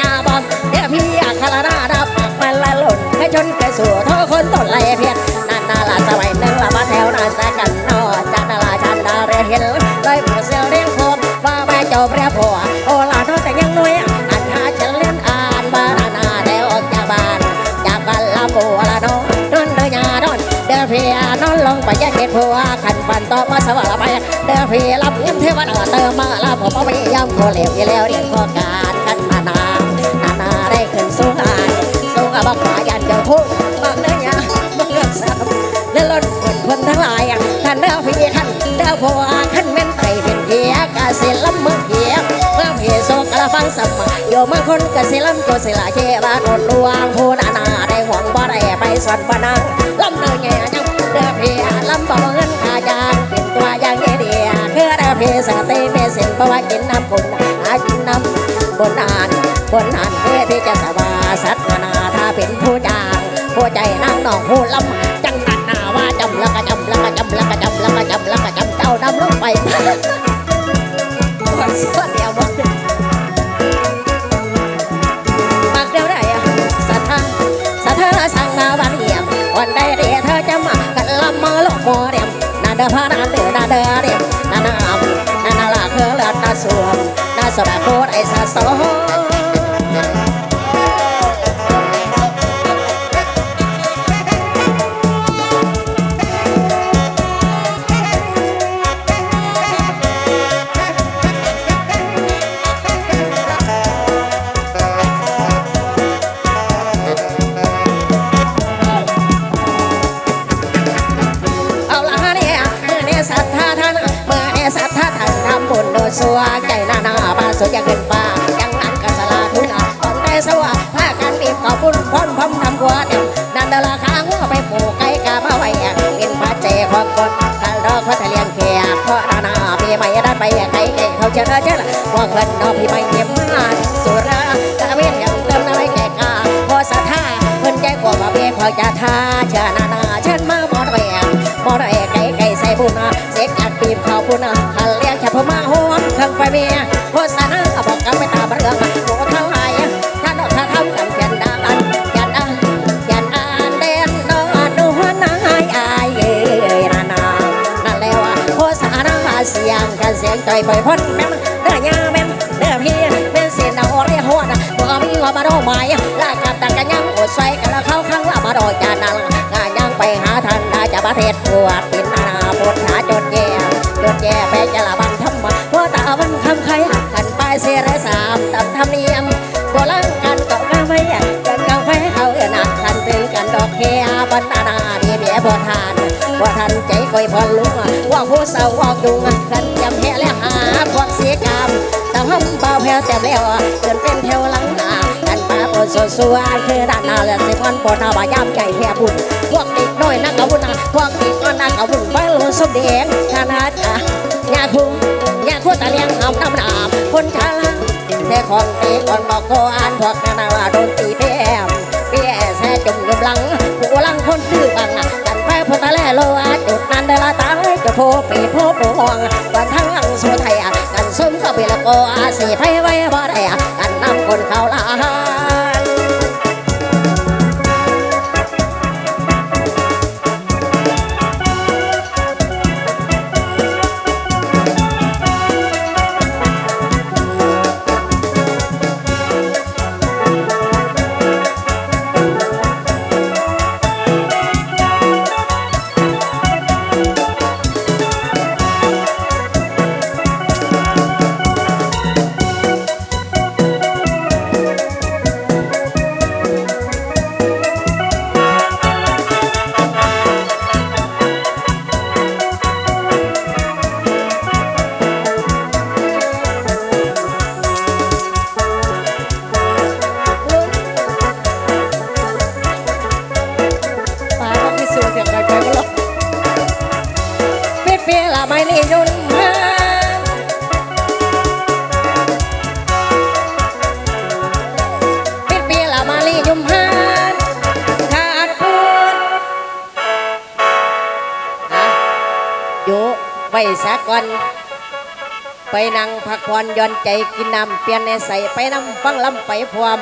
ยาบอมเดี๋ยวพี่อยากคารานาดับมันละหล่นให้จนเคยสู่โทษคนต้นไรเพียนนั่นนาละสมัยหนึ่งละมาแถวนาแสกันนอจันนาลาชันดาเรียเห็นเลยเปิดเสียวเรียงโคมว่าแม่เจ้าเปรียผัวโอลาโทษแต่ยังน้อยอันหาฉันเล่นอ่านบ้านนาแต่ออกจากบ้านจากบ้านลาบัวละน้องนอนเดินยานอนเดินเพียนอนลงไปแยกเกตผัวขันฟันต่อมาสวัสดิ์ไปเดินเพียรับเงินเทวดาเติมมาลาผมเอาไปย่ำโคเหลวยี่แล้วเรียนข้อการ บักขายันเดียวพูดมากเนื้อยาบักเลือกสาวเลือนล้นคนคนทั้งหลายขันเด้อพี่ขันเด้อผัวขันเม่นไตเป็นเพียกาศิลำมือเพียเมื่อเพียโซกระฟังสัมมาโยมาคนกศิลำโกศิลาเชบานนลวงผู้นานาได้หวังบ่ได้ไปสวนปนังลำเนื้อแง่ยังเด้อเพียลำบ่เงินขายางเป็นตัวอย่างเดียคือเด้อเพียสติเมเส้นเพราะว่ากินน้ำคนหากินน้ำบนนานบนนาน นางนองผู้ลำจังนันนาว่าจำล้วก็จำล้วก็จำล้วก็จำล้วก็จำล้วก็จำเจ้าดำลงไปวันเสื้อเดียวหมดมากเดียวได้อะสัทธาสัทธาสังนาวันเยี่ยมวันใดเดียเธอจะมากันลำมาลงโมเดียมนาเดอพานาเดือนาเดอเดียมนานาอำนานาลาเคอเลือดนาสวมนาสระโคตรไอสะสม อมเครื่องไฟเมียโฆษณาบอกกันไปตามเรื่องโอ้เท่าไหร่ถ้าดอกถ้าทำกันเพียนดาอันยันอันยันอันเด่นดอกดูหัวนายอายเอ้ยนานานั่นแล้วอะโฆษณาเสียงกันเสียงใจไปพ้นแม่นเด้อยาแม่นเด้อพี่แม่เสียงเอาเรียหัวนะบ่มีหัวมาโดไม้ลากับตังกันยังอดใส่กันแล้วเข้าข้างละมาโดจานังงานยังไปหาทันได้จะประเทศปวด บียบทานบ่ทันใจคอยพอลุงว่าผู้สาวว่าจุงกันจำแห่และหาพวกเสียกรรมตาห้ำเบาแผ่วแต่แล้วจนเป็นแถวหลังหน้ากันป้าปวดสวสวคือด้านหน้าเลือดสิพันปวดหน้าบายามใจแห่บุญพวกเด็กน้อยนักกบุญนะพวกเด็กก็นักกบุญไปลงสมเด็จขนาดอะยาคุงยาคุตะเลียงเอาน้ำหนามคนชาลแต่ของตีก่อนบอกก็อ่านพวกนานาว่าโดนตีแพ้เปี้ยแซ่จมกำลัง ลังคนตื้อบังกันไปพอตะแล่โลอาจุดนั้นได้ละตายจะโพปีโพโปห่วงกันทั้งหลังสุไทยกันส้มก็เปละโกอาสีไทยไว้บ่ได้กันนำคนเขาลา ฮะโยไว้สักก่อน ไปนั่งพักผ่อนย่อนใจกินน้ำเปลี่ยนในใส่ไปน้ำฟังลำไปพร้อม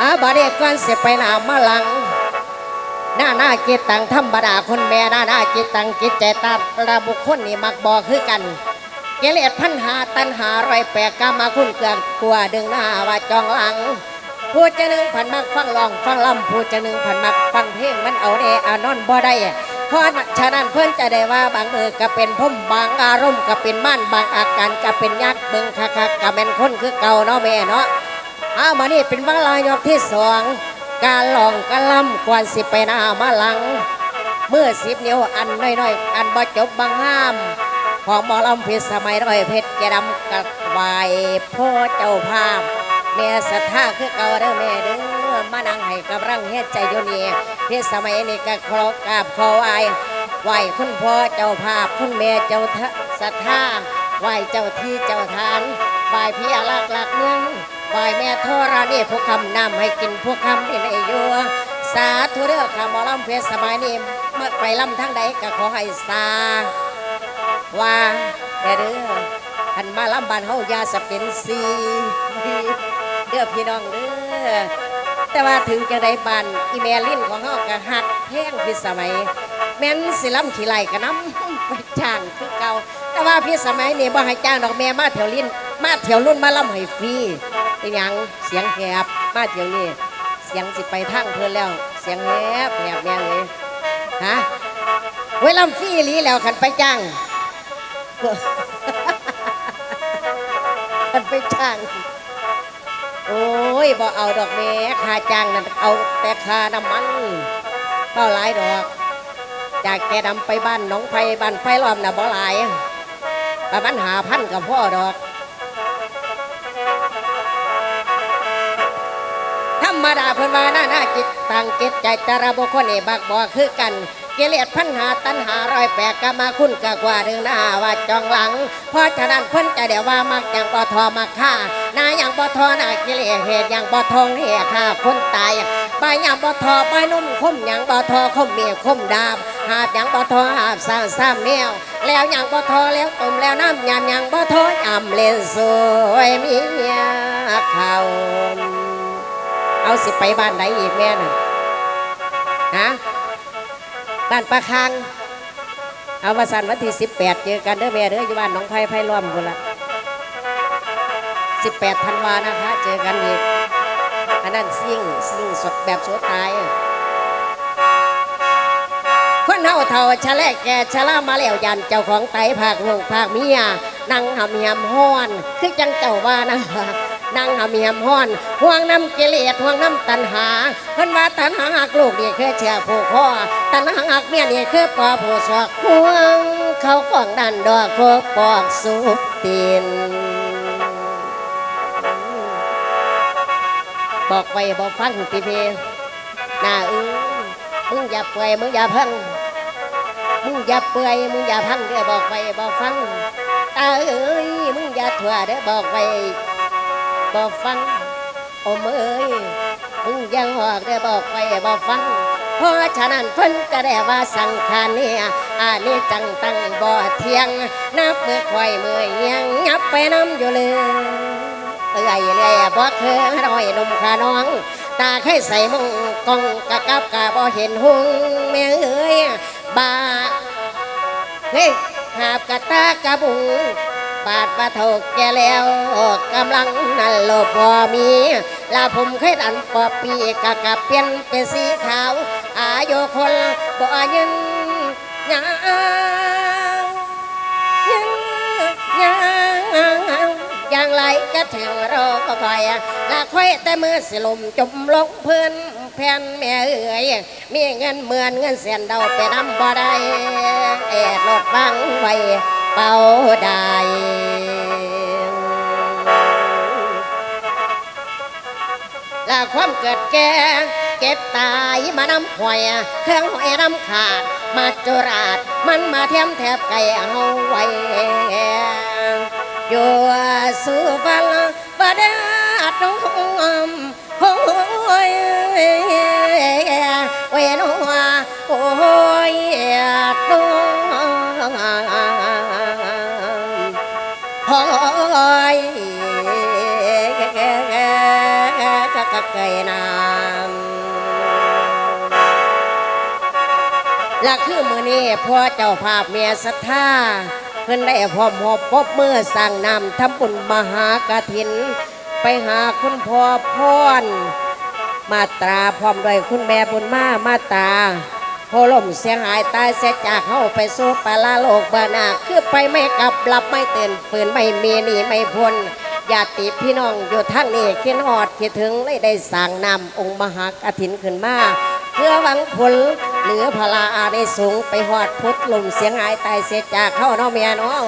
อาบาเดก่อนเสียไปหนามาหลัง หน้าหน้าจิตตังธรรมดาคนแม่หน้าหน้าจิตตังจิตใจตาระบุคคลนี่มักบอกคือกันเกลียดพันหาตันหารอยแปลกกามาคุณเกลือกลัวดึงหน้าว่าจองหลังผู้จะหนึ่งพันมักฟังลองฟังลำผู้จะหนึ่งพันมักฟังเพลงมันเอาแน่อานอนบ่ได้ เพราะฉะนั้นเพื่อนจะได้ว่าบางมือก็เป็นพุ่มบางอารมณ์ก็เป็นม่านบางอาการก็เป็นยักษ์เบิงคักๆก็เป็นคนคือเก่าเนาะแม่เนาะเอามานี่เป็นวังลายกที่สองการลองการล่ำกวนสิไปหน้ามาหลังเมื่อสิบนิ้วอันน้อยๆอันบ่จบบางห้ามของหมอลำเพชรสมัยร้อยเพชรแกดำกับไหวพ่อเจ้าภาพแม่ศรัทธาคือเก่าเด้อแม่เด้อ มานั่งให้กำลังเฮ็ดใจอยู่นี่เพชรสมัยนี้ก็ขอกราบขอไหวไหวคุณพ่อเจ้าภาพคุณแม่เจ้าทศรัทธาไหวเจ้าที่เจ้าทานไหวพี่อารักษ์หลักเมืองไหวแม่ทอรานี่พวกคำนำให้กินพวกคำนี่ในยัวสาธุเด้อค่ะหมอลำเพชรสมัยนี้เมื่อไปลำทั้งใดก็ขอให้สาว่าแต่เด้อหันมาลำบานเฮายาสเป็นสีเด้อพี่น้องเด้อ แต่ว่าถึงจะได้บานอีเมลินของเฮาก็หักแพงพี่สมัย แม่นสิลำขี้ไหลก็น้ำไปจ้างคือเก่าแต่ว่าพี่สมัยนี้บ่ให้จ้างดอกแม่มาแถวลินมาแถวรุ่นมาล่ำให้ฟรีเป็นหยังเสียงแหบมาแถวนี้เสียงสิไปทางเพิ่นแล้ว เสียงแหบแหบแม่เลยฮะเวลาฟรีลีแล้วคันไปจ้างมันไปจ้าง โอ้ยบ่เอาดอกแม่ค่าจ้างนั่นเอาแต่ค่าน้ำมันเป้าหลายดอกจากแกดำไปบ้านน้องไฟบ้านไผ่ล้อมน่ะบ่หลายประมาณหาพันกับพ่อดอก ธรรมดาเพิ่นมาหน้าหน้าจิต ต่างจิตใจแต่ระบุคนนี่บักบ่คือกันเกลียดพันหาตันหารอยแปลกกามาคุณกะกว่าดึงหน้าว่าจองหลัง เพราะฉะนั้นเพิ่นจะเดี๋ยวว่ามักอย่างบ่ทอมาฆ่าน้าอย่างบ่ทอนากิเลสเหตุอย่างบ่ทองเหตุฆ่าคนตายใบอย่างบ่ทอใบนุ่มคมอย่างบ่ทอคมเมียคมดาบหาบอย่างบ่ทอหาบสร้างซ้ำแมวแล้วอย่างบ่ทอแล้วตุ้มแล้วน้ำยำอย่างบ่ทอยำเล่นสวยเมียเขา เอาสิไปบ้านไหนอีกแม่น่ะฮะบ้านปลาคังเอาวาสันวันที่สิบแปดเจอกันเด้อแม่เด้ออยู่บ้านหนองไผ่ไผ่ล้อมคนละสิบแปดธันวานะคะ เจอกันอีกอันนั้นซิ่งซิ่งสดแบบสดตายคนเฮาเท่าชะแลกแกชะลามาแล้วยันเจ้าของไตภาคลูกภาคเมียนั่งหำยำห้อน คือจังเจ้าว่านะ นั่งหำยำห้อนห่วงน้ำกิเลสห่วงน้ำตัณหาเพิ่นว่าตัณหาหักลูกนี่คือเชื่อผู้คอตัณหาหักเมียนี่คือปอผู้สอกห่วงเขากองดันดอกโคปอกสุกตีนบอกไว้บอกฟังพี่เพหน้าเอึ้งมึงอย่าเปื่อยมึงอย่าพังมึงอย่าเปื่อยมึงอย่าพังเด้อบอกไว้บอกฟังตาเอ้ยมึงอย่าถั่วเด้อบอกไว้ บอกฟังโอมเอ้ยมึงยังหอกเด้อบอกไว้บอกฟังเพราะฉะนั้นเพิ่นก็ได้ว่าสังขารเนี่ยอันนี้จังตั้งบ่เที่ยง นับมือควายมือยังยับไปน้ำอยู่เลยเอื่อยเลยบ่เคยรอยหนุ่มขาน้อง ตาเคยใส่มงกองกะกับกะบ่เห็นหงแม่เอ้ยบาเฮ้ยหาบกะตากะบุง บาดปะโถกแกแล้วกำลังนั่นโลบบ่มีลาผมเคยดันปอปีกะกะเปลี่ยนเป็นสีขาว อายุคนบ่ยืนยาวยังยังอย่างไรก็ถึงรอก็คอยละค่อยแต่มือสิลมจมลงพื้นแผ่นแม่เอ๋ยมีเงินเหมือนเงินเสียนเดาไปนำบ่ได้แอดรถฟังไว้ เป่าได้ละความเกิดแก่เก็บตายมานำหอยเครื่องหอยน้ำขาด มาจุราดมันมาเทียมแทบไก่เอาไว้อยู่สู่ฟังบดาดนุ่ามและคือมือนี้พ่อเจ้าภาพเมียศรัทธาเพิ่นได้พร้อมหอบพบเมื่อสั่งนำทำบุญมหากฐิน ไปหาคุณพ่อพรมาตราพร้อมด้วยคุณแม่บุญมามาตราโพล่มเสียหายตายเสียจากเข้าไปสู่ปลาโลกบานาคือไปไม่กลับหลับไม่เตื่นฝืนไม่มีหนีไม่พ้น ญาติพี่น้องอยู่ทั้งนี้คิดฮอดคิดถึงเลยได้สั่งนำองค์มหากฐินขึ้นมาเพื่อหวังผลเหลือพลาอาในสูงไปหอดพุทธลมเสียงหายตายเสียจากเข้าเนาะเมียเนาะ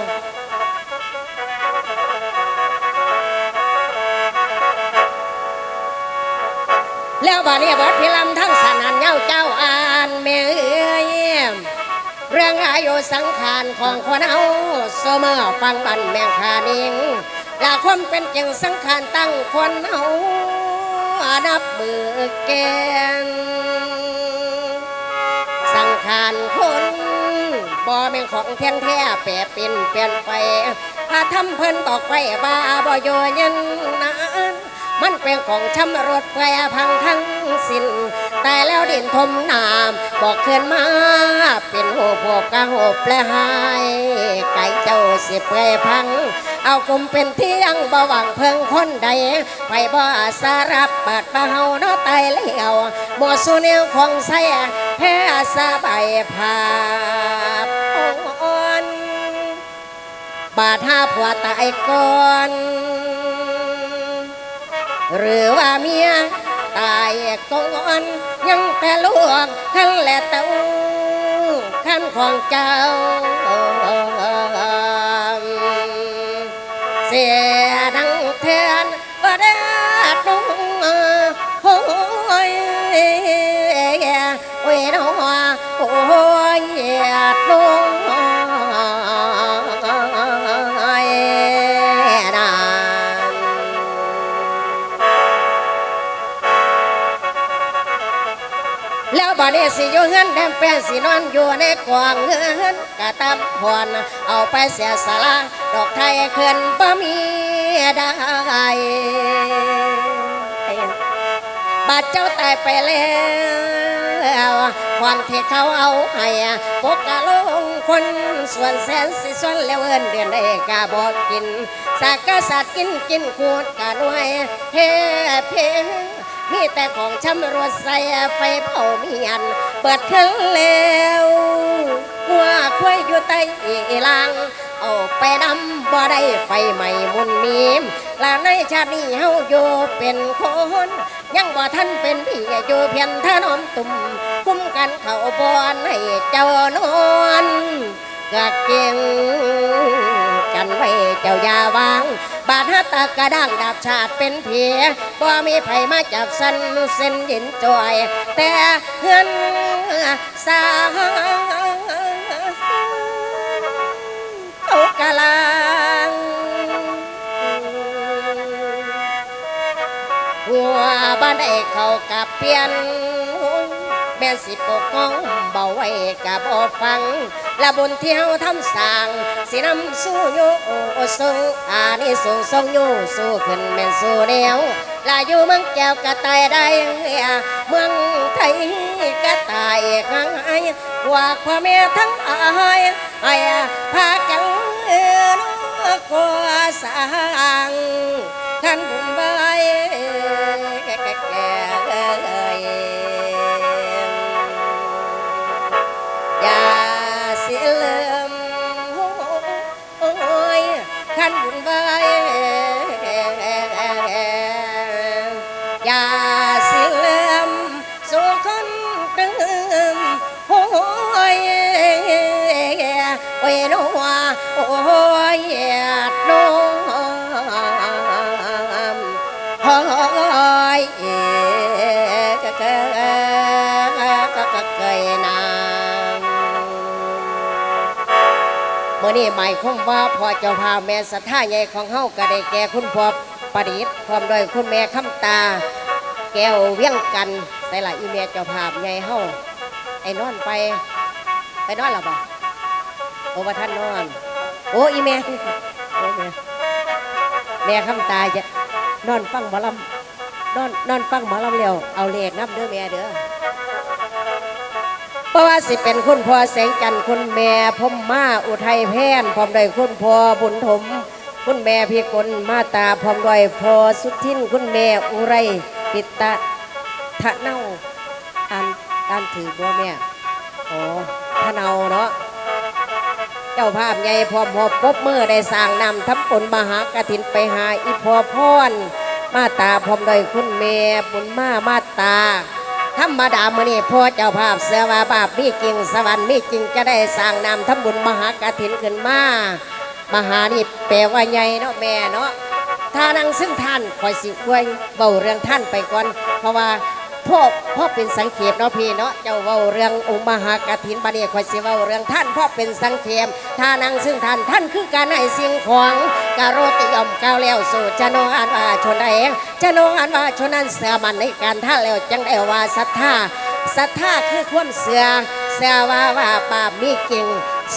แล้วบานี้บทพิลำทั้งสนันเย้าเจ้าอ่านเมื่อยเรื่องอายุสังขารของคนเอาเสมอฟังบันแมงคานิง ลาความเป็นจริงสังขารตั้งคนเอานับมือแกนสังขารคนบ่แม่งของเทียงแท้แปรเป็นเปลี่ยนไปถ้าทำเพิ่นตอกไปบ้าบ่โยยันนานมันเป็นของชำรถแปรพังทั้งสิ้น แต่แล้วดินทมน้ำบอกเคลื่อนมา เป็นโหบวกกะโหบแปลหายไก่เจ้าสิเปรยพัง เอากลุ่มเป็นที่ยังบ่หวังเพิ่งคนใด ไปบ่อาสารับปิดปะเฮาเนาะไตเลี้ยวบ่สู้แนวของใส่แพ้สาใบผาบอ่อนบาดหาผัวตายก่อน หรือว่าเมีย ตายก่อนยังแต่ลวกขันและเต้าขันของเจ้าเสีย แล้วบ่นี้สิอยู่เฮือนแดมแป้นสินอนอยู่ในกวางเฮือนกะตำพรเอาไปเสียสละดอกไทยขึ้นบ่มีได้บาดเจ้าตายไปแล้วความที่เขาเอาให้ปกกะลงคนส่วนแสนสิส่วนแล้วเอินเดือนได้กะบอกกินสากกษัตริย์กินกินขูดกะด้วยเฮเพ มีแต่ของชำรวจใส่ไฟเผาเมียน เปิดเครื่องแล้วหัวควายอยู่ใต้ลาง เอาไปดำบ่ได้ไฟใหม่มุนมีมและในชาตินี้เฮาอยู่เป็นคน ยังบ่ทันเป็นพี่อยู่เพียงถนอมตุ่มคุ้มกันเขาบอนให้เจ้านอนกะเก่ง กันไว้เจ้าอยาวาง บาดหัตตากระด้างดาบชาติเป็นเพียบ่มีไผมาจับสันเส้นยินจอย แต่เฮือนสางเขากะลังหัวบ้านไอ้เขากับเปลี่ยนแม่สิปกครองเบาไว้กับบ่ฟัง และบุญเที่ยวทำสร้างสินำสู้อยู่สูงอานี่สูงทรงอยู่สู้ขึ้นแม่นสู้เดียวลาอยู่เมืองแก้วกะตายได้ เมืองไทยกะตายข้างไอ้ว่าพ่อแม่ทั้งอายไอ้พากันเอิ้นก่อสร้างขันบุญใบแก่ มื่อนี้หมายความว่าพ่อเจ้าพาแม่สัทธาใหญ่ของเฮาก็ได้แก่คุณพ่อประดิษฐ์พร้อมด้วยคุณแม่คำตา แก้วเวียงกันใส่ละอีเมียเจ้าภาพใหญ่เฮาไอ้นอนไป ไปนอนหรอบ่โอ้ว่าท่านนอน โอ้อีเมียโอ้แม่แม่คำตาจะนอนฟังบอลำนอนนอนฟังหมอลำเร็วเอาเลขนับเด้อแม่เด้อ ราะว่าสิเป็นคุณพ่อแสงจันทร์คุณแม่พมมาอุทัยแพนพร้อมด้วยคุณพ่อบุญถม คุณแม่พี่กลมาตาพร้อมด้วยพ่อสุทินคุณแม่อุไรปิตะทะเนาอ่านอ่านถือบ่แม่อ๋อทะเนาเนาะเจ้าภาพใหญ่พร้อมหอบปบมือได้สร้างนำทับผลมหากฐินไปหาอีพอพรมาตาพร้อมโดวยคุณเมบุญมามาตา ธรรมดามือนี่พ่อเจ้าภาพเสือว่าบาปมีจริงสวรรค์มีจริงจะได้สร้างนำทำบุญมหากฐินขึ้นมามหานี่แปลว่าใหญ่เนาะแม่เนาะท่านังซึ่งท่านคอยสิอวยเบาเรื่องท่านไปก่อน เพราะว่า พ่อพ่อเป็นสังเขปเนาะพี่เนาะเจ้าเว้าเรื่ององค์มหากฐินบัดนี้คอยสิเว้าเรื่องท่านพ่อเป็นสังเขปถ้านังซึ่งท่านท่านคือการให้สิ่งของกาโรติยอมก้าวแล้วสู่จะโนอันว่าชนใดเองจะโนอันว่าชนนั้นเสือมันในการท่านแล้วจังได้ว่าศรัทธาศรัทธาคือความเสือเสือว่าว่าบามีจริง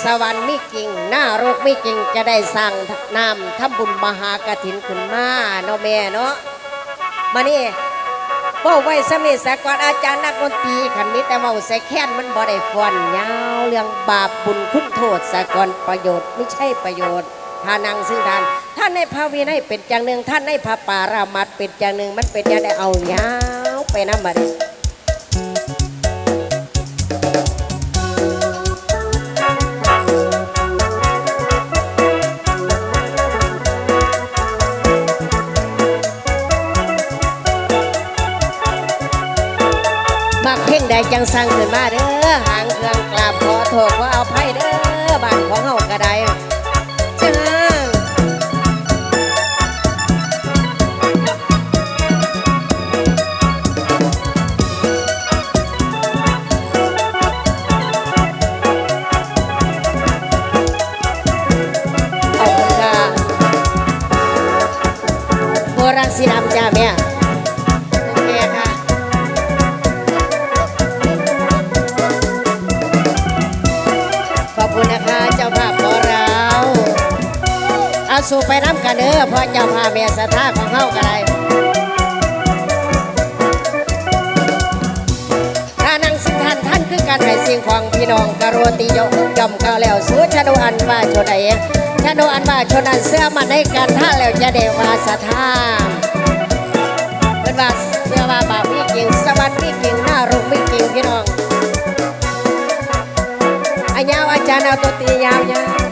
สวรรค์มีจริงหน้ารกมีจริงจะได้สร้างนำทำบุญมหากฐินขึ้นมาเนาะแม่เนาะมานี่ บ่ไว้สมิสกอนอาจารย์นักดนตรีขันมิแต่ว่าใส่แค้นมันบ่ได้ฟอนยาวเรื่องบาปบุญคุณโทษสกอนประโยชน์ไม่ใช่ประโยชน์ทานังซึ่งทาน ท่านในพระวินัยเป็นอย่างหนึ่งท่านในพระปารามัดเป็นอย่างหนึ่งมันเป็นอย่างได้เอายาวไปน้ำมัน จังสั่งขึ้นมาเด้อหางเครื่องกราบขอโทษขอเอาภัยเด้อบ้านของเฮาก็ได้จ้าขอบคุณค่ะโบราณสีดำจ้าแม่ สู่ไปน้ำกันเด้อพราะเจ้าภาเมียสถาของเฮากันได้ถ้านังสิท่านท่านคือการให้สิ่งของพี่น้องกโรติโยย่อมก้าวแล้วสู่ชะโดอันว่าชนใดชะโดอันว่าชนนั้นเสื้อมันในการท่าแล้วจะได้ว่าสถาเป็นว่าเสื้อว่าบาปมีจริงสวรรค์มีจริงหน้าโรงมีจริงพี่น้องอายาวอาจารย์เอาตัวตียาวยาว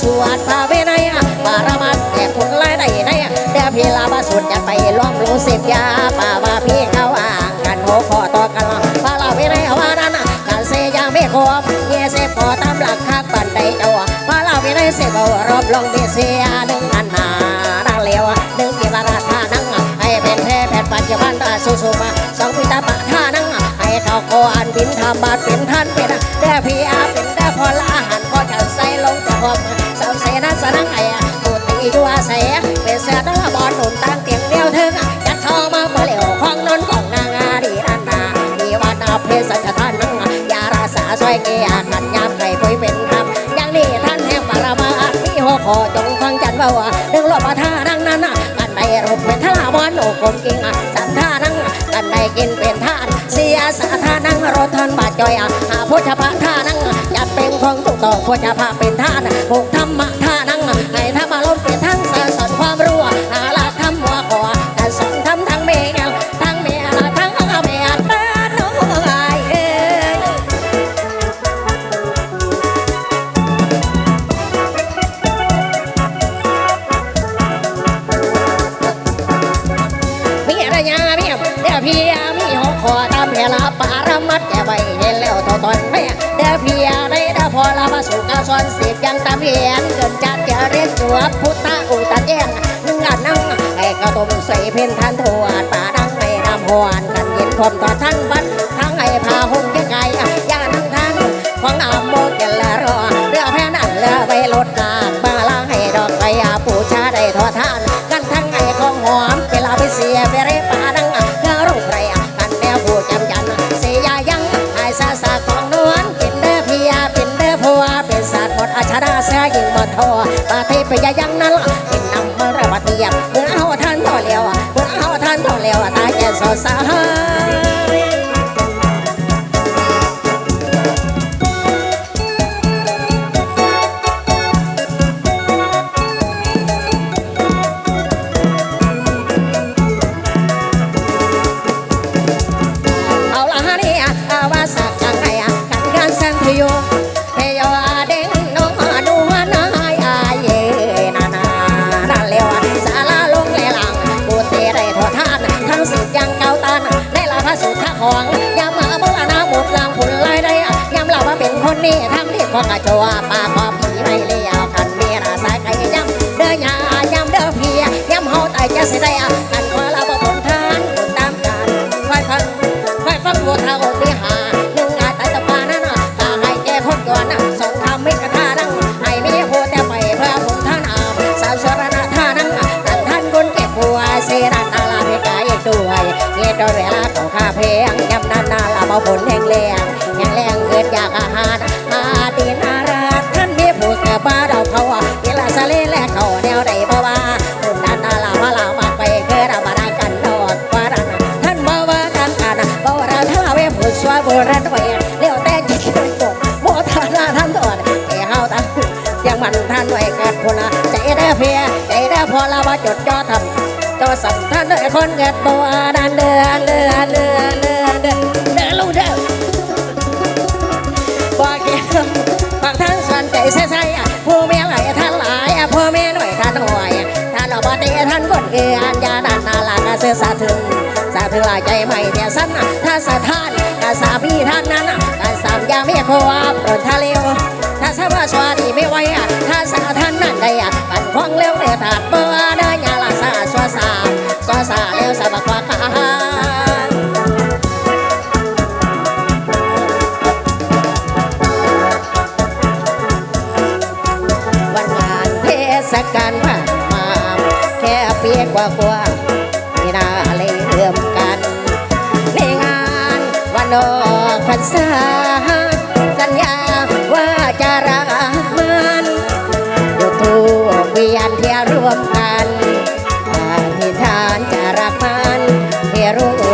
สวดพาเวนัยปารามัดแก่คนไล่ได้ได้อะเดือพีลาบาสวดยัดไปล้อมโลเสพยาป่าว่าพี่เขาอ่างกันโหคอต่อกันปาลาเวนัยวานานการเสยาไม่คมเยเสพอตามหลักคักบันไดเจ้าปาลาเวนัยเสพรอบลงเดเสียหนึ่งอันนาดังเลวหนึ่งกิวาราธานังให้เป็นแพร่แผ่นปัจจุบันตาสุสุมาสองพิตาปะท่านังให้เขาโกอันบินทำบาดเป็นท่านเป็นเด้พี่อาเป็นเด้พอละอาหารพอจะใส่ลงจะพอม นาสนังไอ้ตูตีอยู่อาศัยเป็นเสือตะละบอลหนุนตั้งเตียงเดียวเถิงยัดทองมาเปลี่ยวห้องนอนของนางอาดีนันนามีวานาเพศสัจท่านนังยาราสาซอยเกียกันยามไก่ปุยเป็นคำอย่างนี้ท่านแห่งปรมามีหัวคอจงฟังจันว่าดึงหลบมาท่านั่งนั้นกันในรูปเป็นทลาบอนโอกมกิงสันท่านั่งกันในกินเป็นท่านเสียสาท่านั่งรถทนบาดจอยหาพุทชาพะท่านั่งจัดเป็นของตุกต่อผู้ชาพะเป็นท่านผูกธรรมะ ให้ธรรมารมณ์เป็นทั้งสะสอนความรู้อาลาธรรมว่าขอการสอนทำทั้งเมียทั้งเมียทั้งเมียตาโน้อยเอ้ยมีอะไรยามีเดี๋ยวพี่มีหกคอตามเพลาปาระมัดแกไว้เห็นแล้วตอตอนแม่เดี๋ยวพี่ย ลามาสุกาซอนสิบยังตามเห็นเกินจัดจะเรียนจวพุทธอุตตะแจ้งงานนั่งให้กระต้มใส่เพนทันทวดป่าดังให้น้ำหวานกันเย็นความต่อทั้งบัน ทอปาเทพยายังนั่นเป็นนำมาระบาดเทียบเมื่อเอาท่านต่อแล้วเมื่อเอาท่านต่อแล้วตายแก่สอสาเอา ก่คนก่อนสองทำไม่กระทานังให้มีโหแต่ไปเพื่อผมท่านอามสาวสรณท่านังท่านท่านคนเก็บบัวเสรันนาลาเพกายด้วยเงียดเวลาของข้าเพลงยำนานนาลาเบาผลแห่งแรงแห่งแรงเกิดอยากอาหาร จดจ่อทำตัวสำท่านด้วยคนเกิดบัวดันเดือนเดือนเดือนเดือนเดือนเดือนลูกเดือนบ่เกี่ยวบางท่านส่วนใจใส่ใส่ผู้เมียไหลท่านหลายผู้เมียหน่อยท่านหน่วยท่านอบดีท่านคนเกียนยาดันนาลากาเสือสาถึงสาธุลาใจไม่เดียสั้นถ้าสะท้านกาสาพี่ท่านนั้นกาสามยาไม่โควาปรนทะเลวถ้าสาวสวาดีไม่ไหวถ้าสาท่านนั้นได้ปันควงเลี้ยวเดือดถาดเบื่ สวาสาเลี้ยวสาบักวาคาวันงานเทศกาลผ่านมาแค่เพียงกว่ากว่าที่น่าเลยเริ่มกัน ในงานวันออกพรรษา เ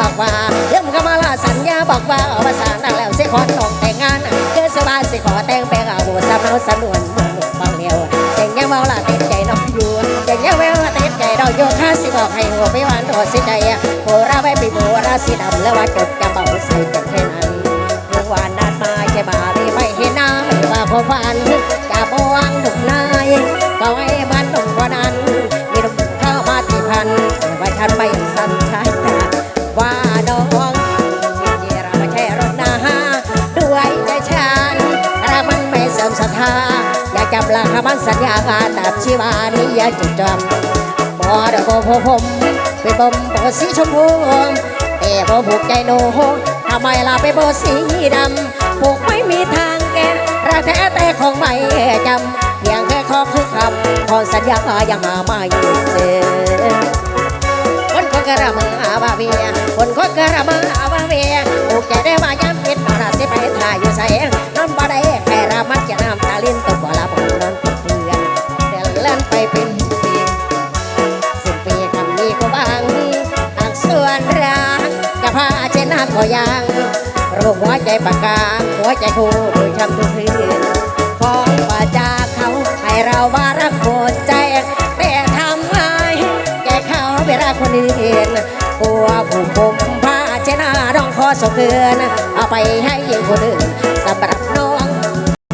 บอกว่าเริ่มก็มาลาสัญญาบอกว่าอาภานแล้วสิขอน้องแต่งงานเกิดสบายสิขอแต่งแปลงอาสำเนาสำนวนมือหนุ่มบางเลียวเสียงยังเมาละติดใจน้องอยู่เสียงยังเมาละติดใจเราโยข้าสิบอกให้หัวไปหวานตัวสิใจโหราไว้ปีโบราสีดำแล้วว่าจดจำเบาใส่กันแค่นั้นเมื่อวานนานมาใช่มาลีไม่เห็นหน้าว่าพอฝันจะบวางหนุ่มนายก็ให้มันหนุ่มกว่านั้นมีหนุ่มเข้ามาที่พันแต่ว่าฉันไม่สัน มันสัญญาการดับชีวานิยาจุดจำบ่ดอกโบผมเป็นบ่มบ่สีชมพูแต่บ่ผูกใจโนทำไมล่ะไปบ่สีดำผูกไม่มีทางแก้รักแท้แต่ของไม่จำเพียงแค่ขอคือคำขอสัญญายังหาไม่เจอคนคนกระมังอาบาเวียคนคนกระมังอาบาเวียโอเคได้มาย้ำคิดมารา สิไปถ่ายอยู่ใส่นอนบ่ได้แค่รามันจะน้ำตาลิ้นตกบ่ละผมนอนตกเพื่อนเดินเล่นไปเป็นปีสิบปีคำนี้ก็บางทางส่วนรักจะพาเจนาก็ยังรูปหัวใจปากกาหัวใจคู่โดยช้ำทุกคืนของป่าจากเขาให้เราว่ารักหดใจแต่ทำไมแกเขาไปรักคนอื่นกลัวผู้ผม สเทือนเอาไปให้คนอื่นสำหรับ